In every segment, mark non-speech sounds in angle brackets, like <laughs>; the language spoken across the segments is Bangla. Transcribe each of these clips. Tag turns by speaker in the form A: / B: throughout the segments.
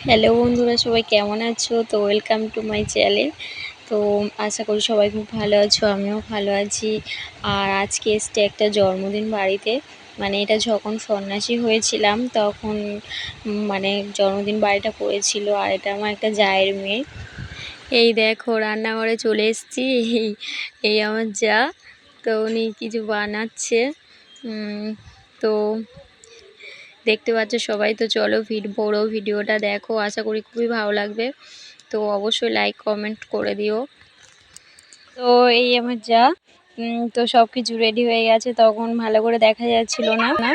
A: হ্যালো বন্ধুরা, সবাই কেমন আছো? তো ওয়েলকাম টু মাই চ্যানেল তো আশা করি সবাই খুব ভালো আছো, আমিও ভালো আছি। আর আজকে এসছে একটা জন্মদিন বাড়িতে। মানে এটা যখন সন্ন্যাসী হয়েছিলাম, তখন মানে জন্মদিন বাড়িটা পড়েছিল আর এটা আমার একটা জায়ের মেয়ে। এই দেখো, রান্নাঘরে চলে এসেছি। এই এই আমার যা। তো উনি কিছু বানাচ্ছে। তো দেখতে পাচ্ছ সবাই, তো চলো ভিড বড় ভিডিওটা দেখো, আশা করি খুবই ভালো লাগবে। তো অবশ্যই লাইক কমেন্ট করে দিও। তো এই আমার যা তো সব কিছু রেডি হয়ে গেছে, তখন ভালো করে দেখা যাচ্ছিল না না।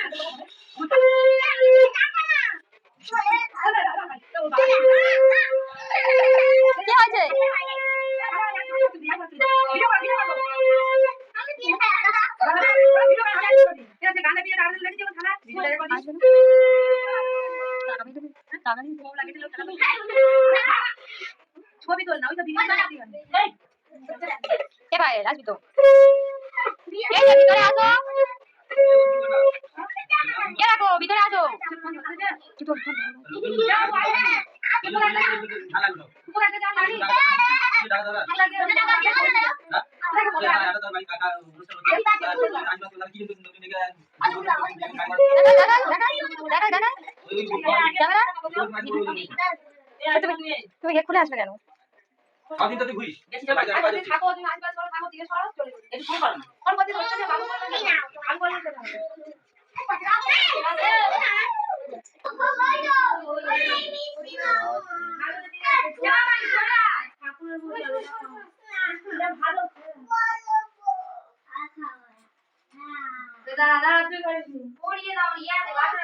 A: <laughs>
B: ছবি তোল না ওই তো
C: কে ভাই আসবি তো ভিতরে আসো কে রাখো ভিতরে আসো তুমি গেট খুলে আসবে কেন
B: করতে হচ্ছে যে দাদা দাদা তুই পড়িয়ে দাও ইয়া দে বাসা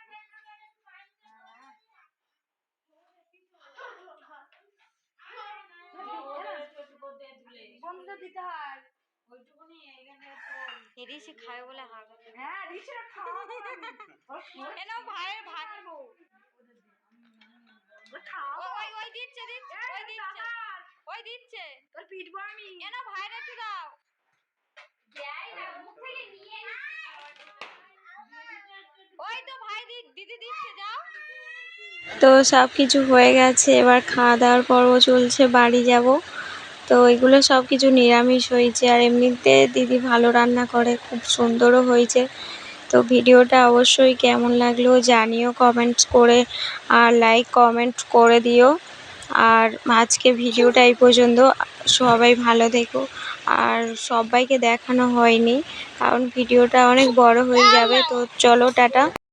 B: দিতে হয় ওইটুকুনি এখানে
C: এদিকে খাবে বলে হাগ
B: হ্যাঁ রিসের খাওয়া
C: এ নাও ভাই ওই ওই দিচ্ছে দিচ্ছে ওই দিচ্ছে। ওই দিচ্ছে।
B: তোর পিটবো আমি
C: এ নাও একটু দাও। ওই তো ভাই দিদি দিচ্ছে যাও।
A: তো সব কিছু হয়ে গেছে এবার খাওয়া দাওয়ার পর্ব চলছে বাড়ি যাব। তো এগুলো সব কিছু নিরামিষ হয়েছে আর এমনিতে দিদি ভালো রান্না করে, খুব সুন্দরও হয়েছে। তো ভিডিওটা অবশ্যই কেমন লাগল জানিও কমেন্টস করে আর লাইক কমেন্ট করে দিও। আর আজকে ভিডিওটা এই পর্যন্ত। সবাই ভালো থেকো। আর সবাইকে দেখানো হয়নি, কারণ ভিডিওটা অনেক বড় হয়ে যাবে। তো চলো, টাটা।